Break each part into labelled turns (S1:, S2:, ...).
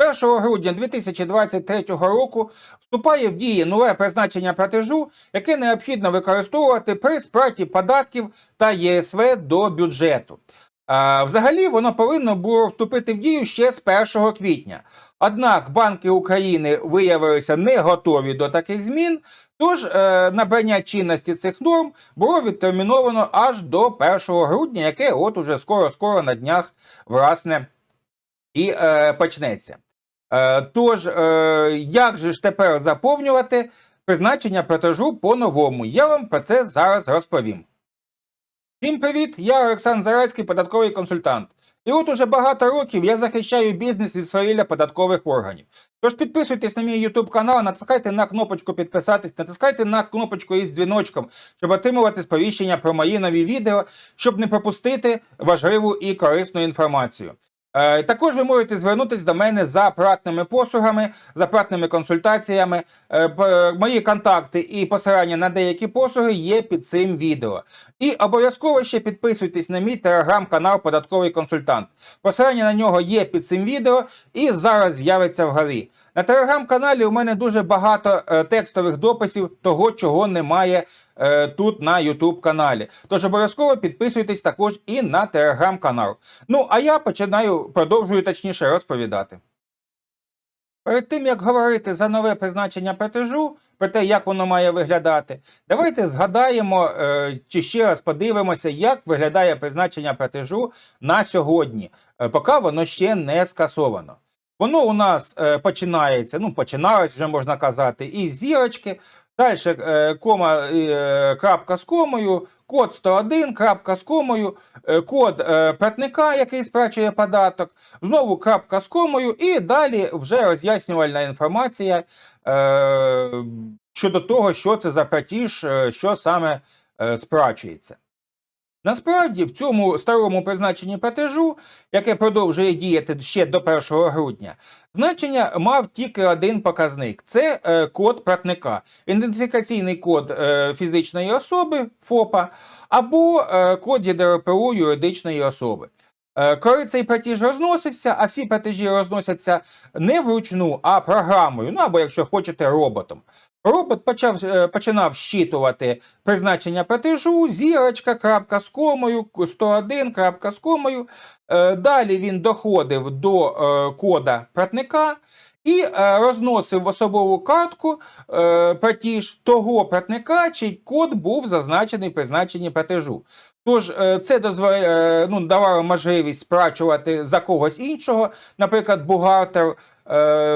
S1: 1 грудня 2023 року вступає в дії нове призначення платежу, яке необхідно використовувати при сплаті податків та ЄСВ до бюджету. А, Взагалі воно повинно було вступити в дію ще з 1 квітня. Однак банки України виявилися не готові до таких змін, тож е, набрання чинності цих норм було відтерміновано аж до 1 грудня, яке от уже скоро-скоро на днях власне і е, почнеться. Е, тож, е, як же ж тепер заповнювати призначення платежу по-новому? Я вам про це зараз розповім. Всім привіт! Я Олександр Зарайський, податковий консультант. І от уже багато років я захищаю бізнес від свавілля податкових органів. Тож підписуйтесь на мій YouTube канал, натискайте на кнопочку підписатись, натискайте на кнопочку із дзвіночком, щоб отримувати сповіщення про мої нові відео, щоб не пропустити важливу і корисну інформацію. Е, Також ви можете звернутися до мене за платними послугами, за платними консультаціями. Е, Мої контакти і посилання на деякі послуги є під цим відео. І обов'язково ще підписуйтесь на мій телеграм-канал Податковий консультант. Посилання на нього є під цим відео і зараз з'явиться вгорі. На телеграм-каналі у мене дуже багато е, текстових дописів того, чого немає е, тут на YouTube каналі. Тож обов'язково підписуйтесь також і на телеграм-канал. Ну а я починаю, продовжую точніше розповідати. Перед тим як говорити за нове призначення платежу, про те, як воно має виглядати, давайте згадаємо е, чи ще раз подивимося, як виглядає призначення платежу на сьогодні, е, поки воно ще не скасовано. Воно у нас е, починається, ну починалось вже можна казати, із зірочки. Далі е, кома е, крапка з комою, код 101, крапка з комою, код платника, який сплачує податок, знову крапка з комою, і далі вже роз'яснювальна інформація щодо того, що це за платіж, що саме сплачується. Насправді, в цьому старому призначенні платежу, яке продовжує діяти ще до 1 грудня, значення мав тільки один показник це е, код платника, ідентифікаційний код е, фізичної особи ФОПа або е, код ЄДРПУ юридичної особи. Е, Коли цей платіж розносився, а всі платежі розносяться не вручну, а програмою, ну або якщо хочете, роботом. Робот почав, е, починав щитувати призначення платежу, зірочка, крапка з комою, 101, крапка з комою. Е, Далі він доходив до е, кода платника і розносив в особову картку платіж того платника, чий код був зазначений в призначенні платежу. Тож це дозволяє, ну, давало можливість сплачувати за когось іншого, наприклад, бухгалтер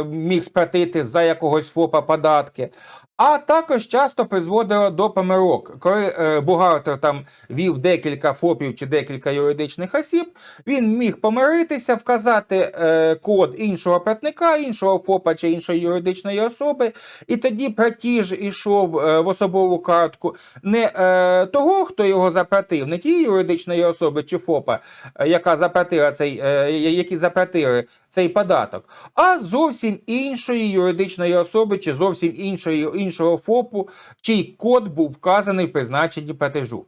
S1: міг сплатити за якогось ФОПа податки. А також часто призводило до помилок, коли е, бухгалтер там вів декілька ФОПів чи декілька юридичних осіб, він міг помиритися, вказати е, код іншого платника, іншого ФОПа чи іншої юридичної особи, і тоді платіж ішов е, в особову картку не е, того, хто його заплатив, не тієї юридичної особи чи ФОПа, е, яка заплатила цей, е, які заплатили цей податок, а зовсім іншої юридичної особи чи зовсім іншої, іншого ФОПу, чий код був вказаний в призначенні платежу.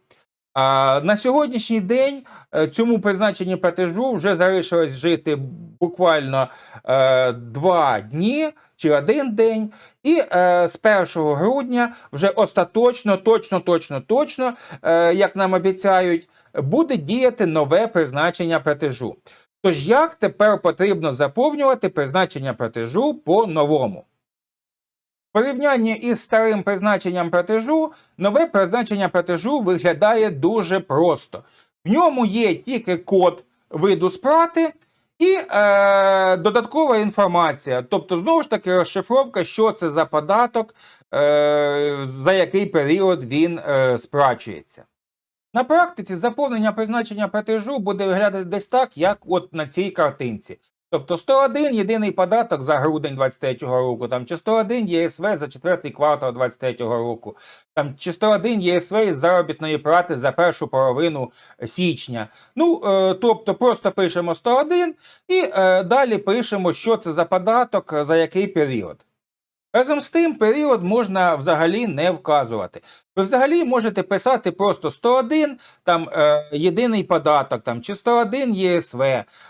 S1: А на сьогоднішній день е, цьому призначенні платежу вже залишилось жити буквально е, два дні чи один день, і е, з 1 грудня вже остаточно, точно, точно, точно, е, як нам обіцяють, буде діяти нове призначення платежу. Тож як тепер потрібно заповнювати призначення платежу по-новому? В порівнянні із старим призначенням платежу, нове призначення платежу виглядає дуже просто. В ньому є тільки код виду сплати і е, додаткова інформація. Тобто, знову ж таки, розшифровка, що це за податок, е, за який період він е, сплачується. На практиці заповнення призначення платежу буде виглядати десь так, як от на цій картинці. Тобто 101 єдиний податок за грудень 23 року, там чи 101 ЄСВ за четвертий квартал 23 року, там чи 101 ЄСВ із заробітної плати за першу половину січня. Ну, е, тобто просто пишемо 101 і е, далі пишемо, що це за податок, за який період. Разом з тим, період можна взагалі не вказувати. Ви взагалі можете писати просто 101, там е, єдиний податок, там чи 101 ЄСВ.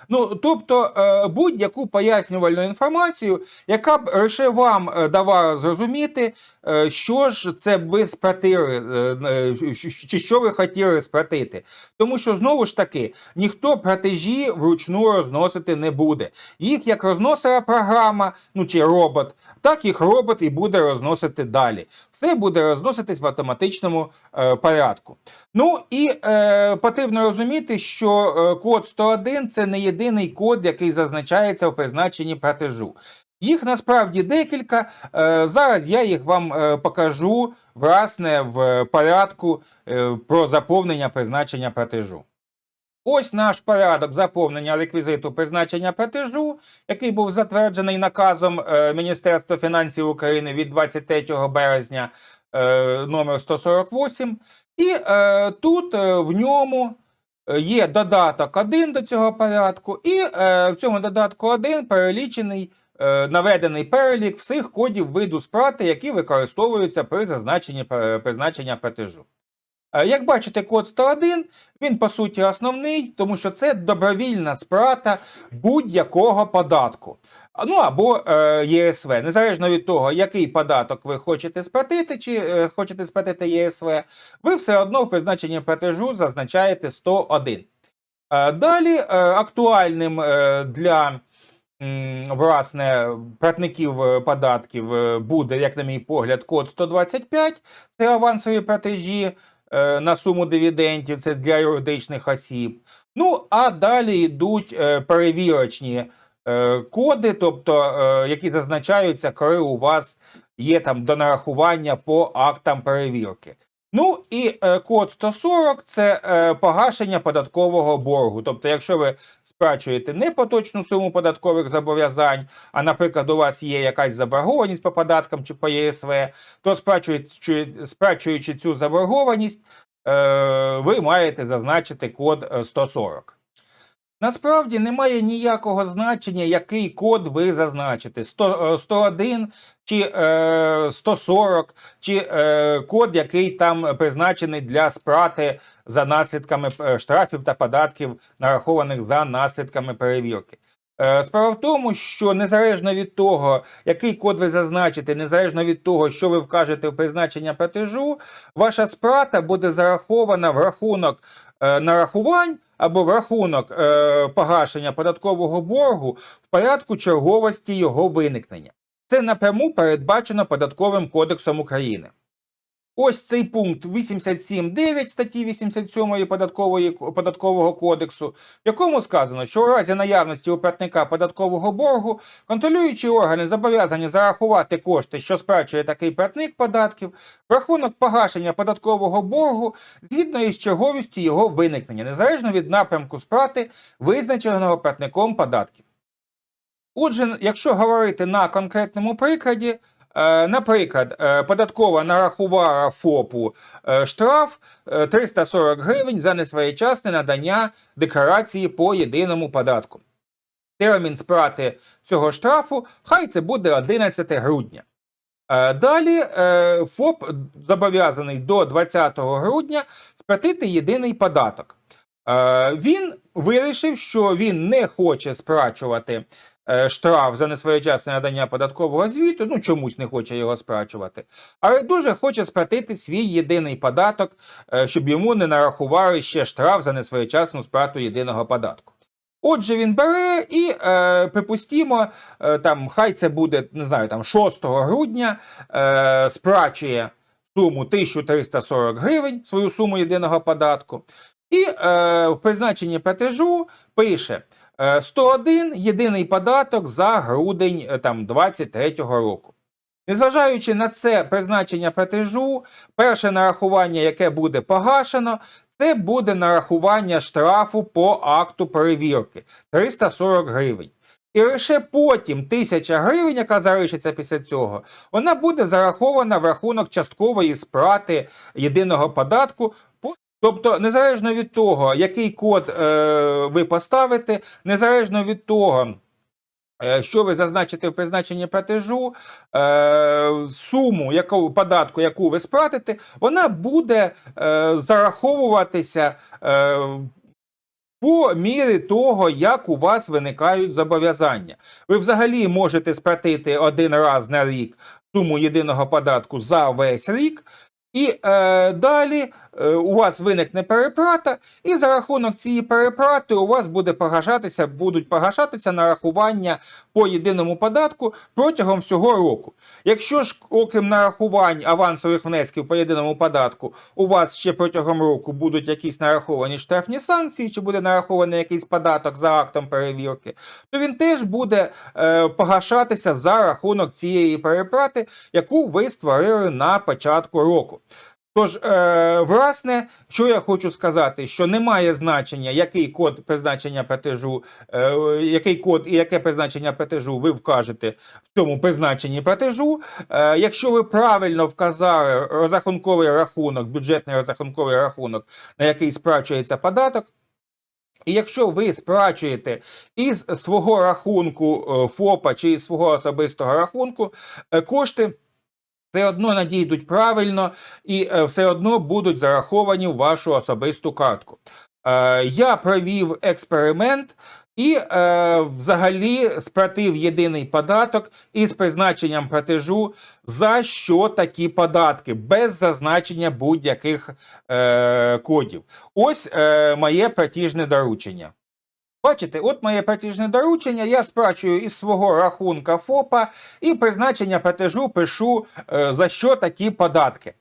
S1: Ну тобто е, будь-яку пояснювальну інформацію, яка б лише вам е, давала зрозуміти, е, що ж це ви сплатили, е, е, чи що ви хотіли сплатити. Тому що знову ж таки ніхто платежі вручну розносити не буде. Їх як розносила програма, ну чи робот, так їх робот і буде розносити далі. Все буде розноситись в автоматичному е, порядку. Ну і е, потрібно розуміти, що е, код 101 це не єдиний код, який зазначається в призначенні платежу. Їх насправді декілька. Е, зараз я їх вам покажу власне в порядку про заповнення призначення платежу. Ось наш порядок заповнення реквізиту призначення платежу, який був затверджений наказом Міністерства фінансів України від 23 березня номер 148. І е, тут е, в ньому е, є додаток 1 до цього порядку, і е, в цьому додатку 1 перелічений е, наведений перелік всіх кодів виду сплати, які використовуються при зазначенні е, призначення платежу. Е, Як бачите, код 101, він по суті основний, тому що це добровільна сплата будь-якого податку. Ну або е, ЄСВ, незалежно від того, який податок ви хочете сплатити, чи е, хочете сплатити ЄСВ, ви все одно в призначенні платежу зазначаєте 101. Е, Далі актуальним для власне платників податків буде, як на мій погляд, код 125, це авансові платежі на суму дивідендів, це для юридичних осіб. Ну, а далі йдуть перевірочні коди, тобто, е, які зазначаються, коли у вас є там донарахування по актам перевірки. Ну і е, код 140 це е, погашення податкового боргу. Тобто, якщо ви сплачуєте не поточну суму податкових зобов'язань, а, наприклад, у вас є якась заборгованість по податкам чи по ЄСВ, то сплачуючи, сплачуючи цю заборгованість, е, ви маєте зазначити код е, 140. Насправді немає ніякого значення, який код ви зазначите: 100, е, 101 чи е, 140, чи е, код, який там призначений для сплати за наслідками е, штрафів та податків, нарахованих за наслідками перевірки. Е, Справа в тому, що незалежно від того, який код ви зазначите, незалежно від того, що ви вкажете в призначення платежу, ваша сплата буде зарахована в рахунок е, нарахувань або в рахунок е, погашення податкового боргу в порядку черговості його виникнення. Це напряму передбачено Податковим кодексом України. Ось цей пункт 87.9 статті 87 податкової, податкового кодексу, в якому сказано, що у разі наявності у платника податкового боргу контролюючі органи зобов'язані зарахувати кошти, що сплачує такий платник податків, в рахунок погашення податкового боргу згідно із черговістю його виникнення, незалежно від напрямку сплати, визначеного платником податків. Отже, якщо говорити на конкретному прикладі, наприклад, е, податкова нарахувала ФОПу е, штраф е, 340 гривень за несвоєчасне надання декларації по єдиному податку. Термін сплати цього штрафу хай це буде 11 грудня. Е, Далі е, ФОП зобов'язаний до 20 грудня сплатити єдиний податок. Е, Він вирішив, що він не хоче сплачувати е, штраф за несвоєчасне надання податкового звіту, ну чомусь не хоче його сплачувати, але дуже хоче сплатити свій єдиний податок, е, щоб йому не нарахували ще штраф за несвоєчасну сплату єдиного податку. Отже, він бере і, е, припустімо, е, там, хай це буде, не знаю, там 6 грудня, е, сплачує суму 1340 гривень, свою суму єдиного податку, і е, в призначенні платежу пише е, 101 єдиний податок за грудень е, там, 23-го року. Незважаючи на це призначення платежу, перше нарахування, яке буде погашено, це буде нарахування штрафу по акту перевірки 340 гривень. І лише потім 1000 гривень, яка залишиться після цього, вона буде зарахована в рахунок часткової сплати єдиного податку. Тобто, незалежно від того, який код е, ви поставите, незалежно від того, Е, Що ви зазначите в призначенні платежу, е, суму яку, податку, яку ви сплатите, вона буде е, зараховуватися е, по мірі того, як у вас виникають зобов'язання. Ви взагалі можете сплатити один раз на рік суму єдиного податку за весь рік. І е, далі у вас виникне переплата, і за рахунок цієї переплати у вас буде погашатися, будуть погашатися нарахування по єдиному податку протягом всього року. Якщо ж, окрім нарахувань авансових внесків по єдиному податку, у вас ще протягом року будуть якісь нараховані штрафні санкції, чи буде нарахований якийсь податок за актом перевірки, то він теж буде е, погашатися за рахунок цієї переплати, яку ви створили на початку року. Тож, е, власне, що я хочу сказати, що немає значення, який код призначення платежу, е, який код і яке призначення платежу ви вкажете в цьому призначенні платежу. Е, якщо ви правильно вказали розрахунковий рахунок, бюджетний розрахунковий рахунок, на який сплачується податок. І якщо ви сплачуєте із свого рахунку е, ФОПа чи із свого особистого рахунку е, кошти все одно надійдуть правильно і е, все одно будуть зараховані в вашу особисту картку. Е, Я провів експеримент і е, взагалі сплатив єдиний податок із призначенням платежу за що такі податки, без зазначення будь-яких кодів. Ось моє платіжне доручення. Бачите, от моє платіжне доручення, я сплачую із свого рахунка ФОПа і призначення платежу пишу, е, за що такі податки. Е,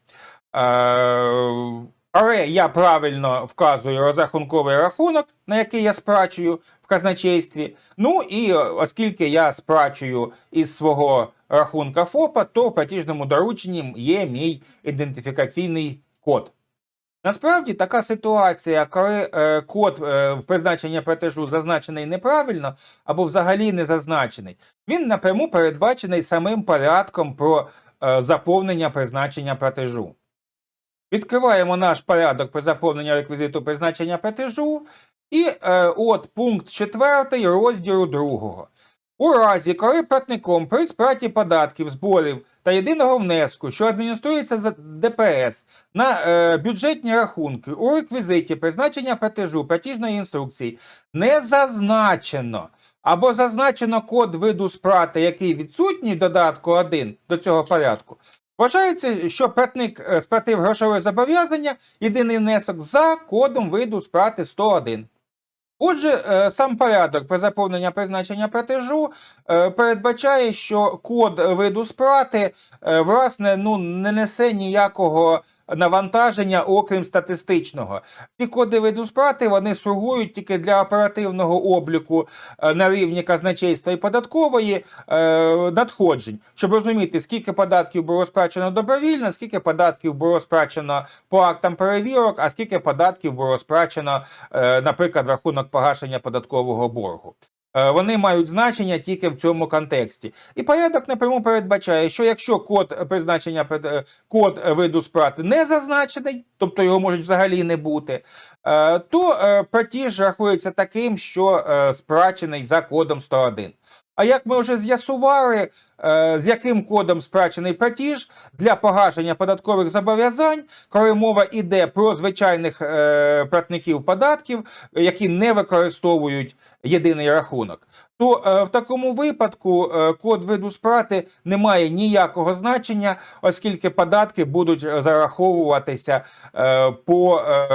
S1: але я правильно вказую розрахунковий рахунок, на який я сплачую в казначействі. Ну і е, оскільки я сплачую із свого рахунка ФОПа, то в платіжному дорученні є мій ідентифікаційний код. Насправді така ситуація, коли е, код е, в призначення платежу зазначений неправильно або взагалі не зазначений, він напряму передбачений самим порядком про е, заповнення призначення платежу. Відкриваємо наш порядок при заповненні реквізиту призначення платежу, і е, от пункт 4 розділу 2. У разі, коли платником при сплаті податків, зборів та єдиного внеску, що адмініструється за ДПС на е, бюджетні рахунки у реквізиті призначення платежу платіжної інструкції не зазначено або зазначено код виду сплати, який відсутній в додатку 1 до цього порядку, Вважається, що платник е, сплатив грошове зобов'язання, єдиний внесок за кодом виду сплати 101. Отже, е, сам порядок при заповнення призначення платежу е, передбачає, що код виду сплати е, власне ну, не несе ніякого навантаження, окрім статистичного. Ці коди виду сплати вони слугують тільки для оперативного обліку е, на рівні казначейства і податкової е, надходжень, щоб розуміти, скільки податків було сплачено добровільно, скільки податків було сплачено по актам перевірок, а скільки податків було сплачено, е, наприклад, рахунок погашення податкового боргу. Е, Вони мають значення тільки в цьому контексті. І порядок напряму передбачає, що якщо код призначення е, код виду сплати не зазначений, тобто його можуть взагалі не бути, е, то платіж рахується таким, що сплачений за кодом 101. А як ми вже з'ясували, е, з яким кодом сплачений платіж для погашення податкових зобов'язань, коли мова йде про звичайних е, платників податків, які не використовують єдиний рахунок, то е, в такому випадку е, код виду сплати не має ніякого значення, оскільки податки будуть зараховуватися е, по е,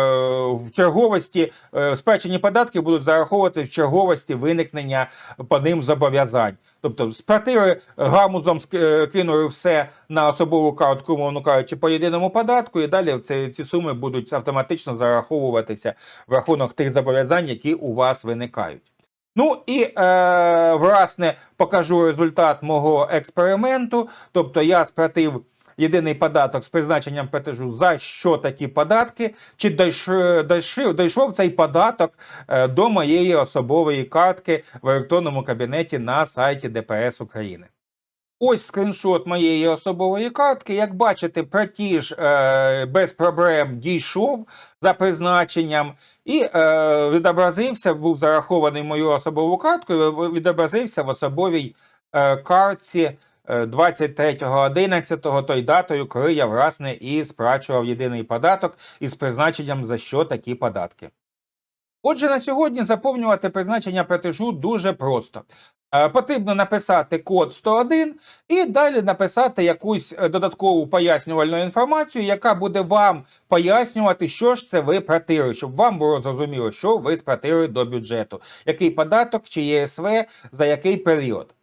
S1: в черговості, е, сплачені податки будуть зараховувати в черговості виникнення по ним зобов'язань. Тобто сплатили гамузом, ск- е, кинули все на особову картку, мовно кажучи, по єдиному податку, і далі ці, ці суми будуть автоматично зараховуватися в рахунок тих зобов'язань, які у вас виникають. Ну і е, власне покажу результат мого експерименту. Тобто я сплатив єдиний податок з призначенням платежу за що такі податки, чи дійшов, дійшов, цей податок е, до моєї особової картки в електронному кабінеті на сайті ДПС України. Ось скріншот моєї особової картки. Як бачите, платіж е, без проблем дійшов за призначенням і е, відобразився, був зарахований мою особову картку, і відобразився в особовій е, картці е, 23.11, той датою, коли я власне і сплачував єдиний податок із призначенням за що такі податки. Отже, на сьогодні заповнювати призначення платежу дуже просто. Е, Потрібно написати код 101 і далі написати якусь е, додаткову пояснювальну інформацію, яка буде вам пояснювати, що ж це ви платили, щоб вам було зрозуміло, що ви сплатили до бюджету, який податок чи ЄСВ за який період.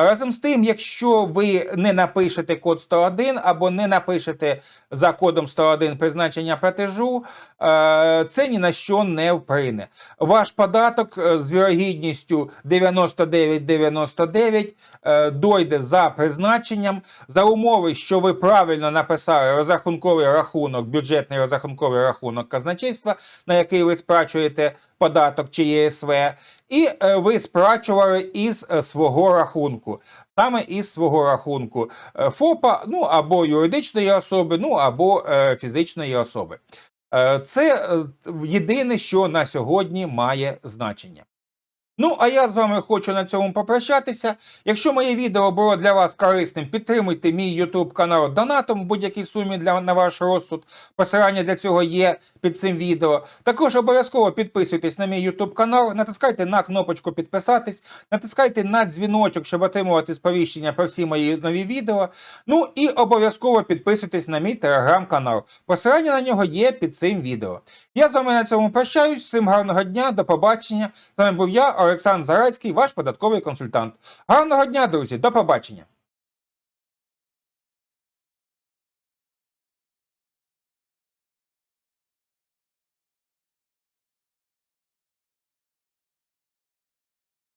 S1: Разом з тим, якщо ви не напишете код 101 або не напишете за кодом 101 призначення платежу, е, це ні на що не вплине. Ваш податок е, з вірогідністю 99,99 е, дойде за призначенням за умови, що ви правильно написали розрахунковий рахунок, бюджетний розрахунковий рахунок казначейства, на який ви сплачуєте податок чи ЄСВ, і е, ви сплачували із е, свого рахунку. Саме із свого рахунку е, ФОПа, ну або юридичної особи, ну або фізичної особи. Це єдине, що на сьогодні має значення. Ну, а я з вами хочу на цьому попрощатися. Якщо моє відео було для вас корисним, підтримуйте мій YouTube канал донатом в будь-якій сумі для на ваш розсуд. Посилання для цього є під цим відео. Також обов'язково підписуйтесь на мій YouTube канал, натискайте на кнопочку підписатись, натискайте на дзвіночок, щоб отримувати сповіщення про всі мої нові відео. Ну і обов'язково підписуйтесь на мій телеграм-канал. Посилання на нього є під цим відео. Я з вами на цьому прощаюсь. Всім гарного дня, до побачення. З вами був я, Олександр Зарайський, ваш податковий консультант. Гарного дня, друзі, до побачення.